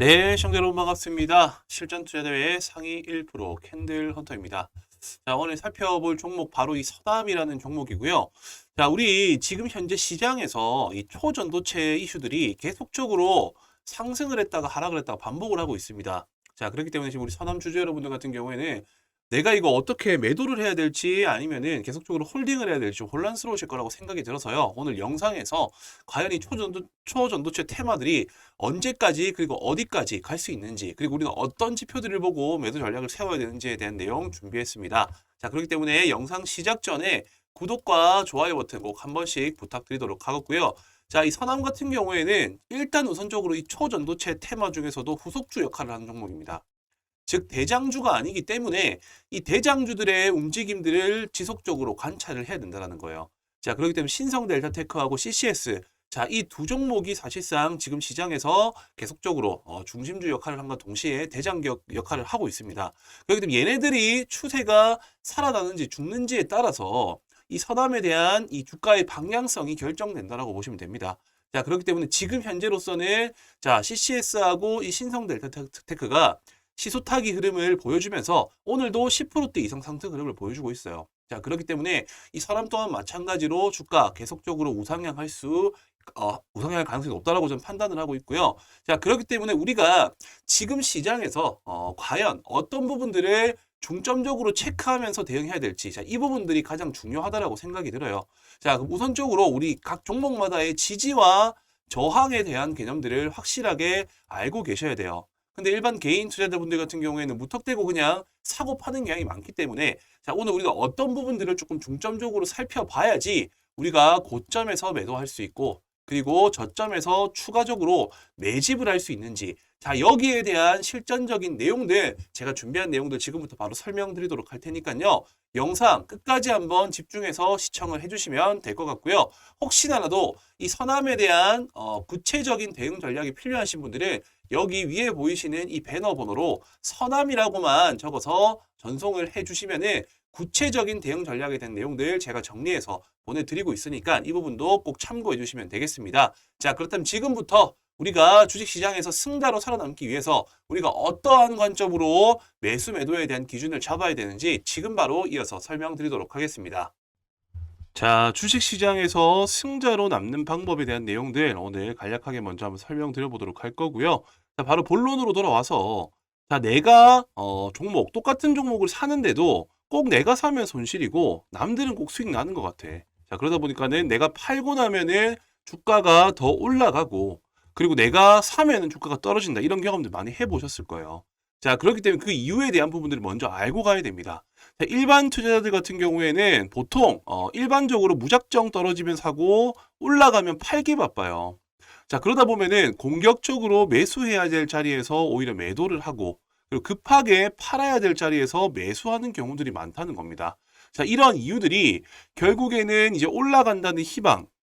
네, 시청자 여러분 반갑습니다. 실전 투자 대회 상위 1% 캔들 헌터입니다. 자, 오늘 살펴볼 종목 바로 이 서담이라는 종목이고요. 자, 우리 지금 현재 시장에서 이 초전도체 이슈들이 계속적으로 상승을 했다가 하락을 했다가 반복을 하고 있습니다. 자, 그렇기 때문에 지금 우리 서남 주주 여러분들 같은 경우에는 내가 이거 어떻게 매도를 해야 될지 아니면은 계속적으로 홀딩을 해야 될지 혼란스러우실 거라고 생각이 들어서요. 오늘 영상에서 과연 이 초전도, 초전도체 테마들이 언제까지 그리고 어디까지 갈 수 있는지 그리고 우리는 어떤 지표들을 보고 매도 전략을 세워야 되는지에 대한 내용 준비했습니다. 자, 그렇기 때문에 영상 시작 전에 구독과 좋아요 버튼 꼭 한 번씩 부탁드리도록 하겠고요. 자, 이 선암 같은 경우에는 일단 우선적으로 이 초전도체 테마 중에서도 후속주 역할을 하는 종목입니다. 즉 대장주가 아니기 때문에 이 대장주들의 움직임들을 지속적으로 관찰을 해야 된다는 거예요. 자, 그렇기 때문에 신성 델타테크하고 CCS 자, 이 두 종목이 사실상 지금 시장에서 계속적으로 어, 중심주 역할을 한과 동시에 대장격 역할을 하고 있습니다. 그렇기 때문에 얘네들이 추세가 살아나는지 죽는지에 따라서 이 서남에 대한 이 주가의 방향성이 결정된다라고 보시면 됩니다. 자, 그렇기 때문에 지금 현재로서는 자, CCS하고 이 신성 델타 테크가 시소타기 흐름을 보여주면서 오늘도 10%대 이상 상승 흐름을 보여주고 있어요. 자, 그렇기 때문에 이 사람 또한 마찬가지로 주가 계속적으로 우상향할 수 어, 우상향할 가능성이 높다라고 저는 판단을 하고 있고요. 자, 그렇기 때문에 우리가 지금 시장에서 어, 과연 어떤 부분들을 중점적으로 체크하면서 대응해야 될지, 자, 이 부분들이 가장 중요하다라고 생각이 들어요. 자, 우선적으로 우리 각 종목마다의 지지와 저항에 대한 개념들을 확실하게 알고 계셔야 돼요. 근데 일반 개인 투자자분들 같은 경우에는 무턱대고 그냥 사고 파는 경향이 많기 때문에 자, 오늘 우리가 어떤 부분들을 조금 중점적으로 살펴봐야지 우리가 고점에서 매도할 수 있고 그리고 저점에서 추가적으로 매집을 할 수 있는지 자 여기에 대한 실전적인 내용들 제가 준비한 내용들 지금부터 바로 설명드리도록 할 테니까요. 영상 끝까지 한번 집중해서 시청을 해주시면 될 것 같고요. 혹시나라도 이 서남에 대한 어, 구체적인 대응 전략이 필요하신 분들은 여기 위에 보이시는 이 배너 번호로 서남이라고만 적어서 전송을 해주시면은 구체적인 대응 전략에 대한 내용들 제가 정리해서 보내드리고 있으니까 이 부분도 꼭 참고해 주시면 되겠습니다. 자, 그렇다면 지금부터 우리가 주식시장에서 승자로 살아남기 위해서 우리가 어떠한 관점으로 매수 매도에 대한 기준을 잡아야 되는지 지금 바로 이어서 설명드리도록 하겠습니다. 자, 주식시장에서 승자로 남는 방법에 대한 내용들 오늘 간략하게 먼저 한번 설명드려 보도록 할 거고요. 자, 바로 본론으로 돌아와서 자, 내가 어, 종목 똑같은 종목을 사는데도 꼭 내가 사면 손실이고 남들은 꼭 수익 나는 것 같아. 자, 그러다 보니까는 내가 팔고 나면은 주가가 더 올라가고 그리고 내가 사면은 주가가 떨어진다. 이런 경험들 많이 해 보셨을 거예요. 자, 그렇기 때문에 그 이유에 대한 부분들을 먼저 알고 가야 됩니다. 자, 일반 투자자들 같은 경우에는 보통 어, 일반적으로 무작정 떨어지면 사고 올라가면 팔기 바빠요. 자, 그러다 보면은 공격적으로 매수해야 될 자리에서 오히려 매도를 하고 그리고 급하게 팔아야 될 자리에서 매수하는 경우들이 많다는 겁니다. 자, 이런 이유들이 결국에는 이제 올라간다는 희망,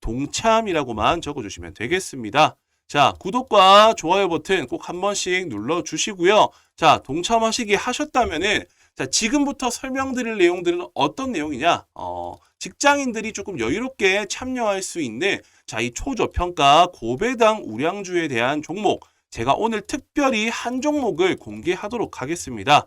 동참이라고만 적어주시면 되겠습니다. 자, 구독과 좋아요 버튼 꼭 한 번씩 눌러주시고요. 자, 동참하시기 하셨다면은 자, 지금부터 설명드릴 내용들은 어떤 내용이냐? 어, 직장인들이 조금 여유롭게 참여할 수 있는 자, 이 초저평가 고배당 우량주에 대한 종목. 제가 오늘 특별히 한 종목을 공개하도록 하겠습니다.